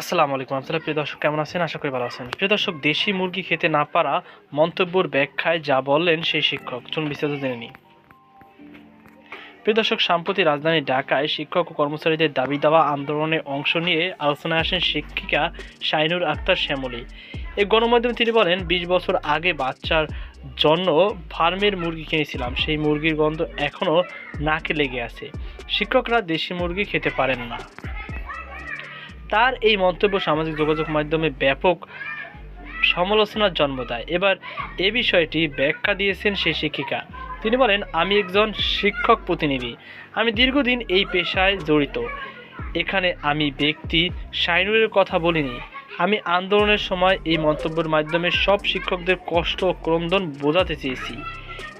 আসসালামু আলাইকুম আপনারা প্রিয় দর্শক, কেমন আছেন? আশা করি ভালো আছেন। প্রিয় দর্শক, দেশি মুরগি খেতে না পারা মন্তব্যর ব্যাখ্যায় যা বললেন সেই শিক্ষক। চলুন বিস্তারিত জেনে নিই। প্রিয় দর্শক, সম্প্রতি রাজধানী ঢাকায় শিক্ষক ও কর্মচারীদের দাবি দাওয়া আন্দোলনে অংশ নিয়ে আলোচনায় আসেন শিক্ষিকা শাইনুর আক্তার শ্যামলী। এই গণমাধ্যমে তিনি বলেন, বিশ বছর আগে বাচ্চার জন্য ফার্মের মুরগি কিনেছিলাম। সেই মুরগির গন্ধ এখনও নাকে লেগে আছে। শিক্ষকরা দেশি মুরগি খেতে পারেন না। তার এই মন্তব্য সামাজিক যোগাযোগ মাধ্যমে ব্যাপক সমালোচনার জন্ম দেয়। এবার এ বিষয়টি ব্যাখ্যা দিয়েছেন সেই শিক্ষিকা। তিনি বলেন, আমি একজন শিক্ষক প্রতিনিধি। আমি দীর্ঘদিন এই পেশায় জড়িত। এখানে আমি ব্যক্তি শাইনুরের কথা বলিনি। আমি আন্দোলনের সময় এই মন্তব্যের মাধ্যমে সব শিক্ষকদের কষ্ট ও ক্রন্দন বোঝাতে চেয়েছি।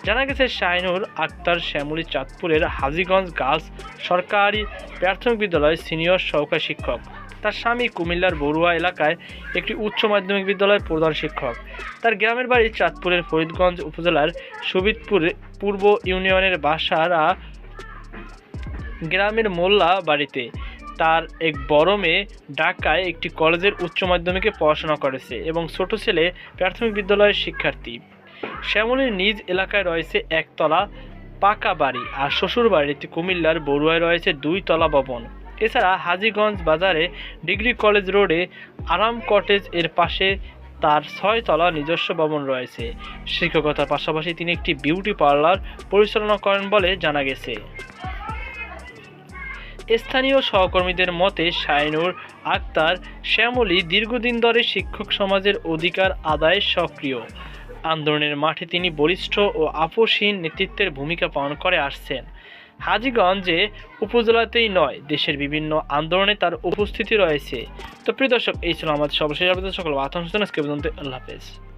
জানা গেছে শাইনুর আক্তার শ্যামলী চাঁদপুরের হাজীগঞ্জ গার্লস সরকারি প্রাথমিক বিদ্যালয়ের সিনিয়র সহকারী শিক্ষক। তার স্বামী কুমিল্লার বড়ুয়া এলাকায় একটি উচ্চ মাধ্যমিক বিদ্যালয়ের প্রধান শিক্ষক। তার গ্রামের বাড়ি চাঁদপুরের ফরিদগঞ্জ উপজেলার সুবিদপুর পূর্ব ইউনিয়নের বাসারা গ্রামের মোল্লা বাড়িতে। তার এক বড় মেয়ে ঢাকায় একটি কলেজের উচ্চ মাধ্যমিকে পড়াশোনা করেছে এবং ছোট ছেলে প্রাথমিক বিদ্যালয়ের শিক্ষার্থী। শ্যামলীর নিজ এলাকায় রয়েছে একতলা পাকা বাড়ি আর শ্বশুর বাড়িতে কুমিল্লার বড়ুয়ায় রয়েছে দুই তলা ভবন। এছাড়া হাজীগঞ্জ বাজারে ডিগ্রি কলেজ রোডে আরাম কটেজ এর পাশে তার ছয়তলা নিজস্ব ভবন রয়েছে। শিক্ষকতার পাশাপাশি তিনি একটি বিউটি পার্লার পরিচালনা করেন বলে জানা গেছে। স্থানীয় সহকর্মীদের মতে, শাইনুর আক্তার শ্যামলী দীর্ঘদিন ধরে শিক্ষক সমাজের অধিকার আদায়ে সক্রিয়। আন্দোলনের মাঠে তিনি বলিষ্ঠ ও আপোষহীন নেতৃত্বের ভূমিকা পালন করে আসছেন। হাজীগঞ্জে উপজেলাতেই নয়, দেশের বিভিন্ন আন্দোলনে তার উপস্থিতি রয়েছে। তো প্রিয় দর্শক, এই ছিল আমাদের সর্বশেষ আবেদন সকল আতঙ্ক আল্লাহ হাফেজ।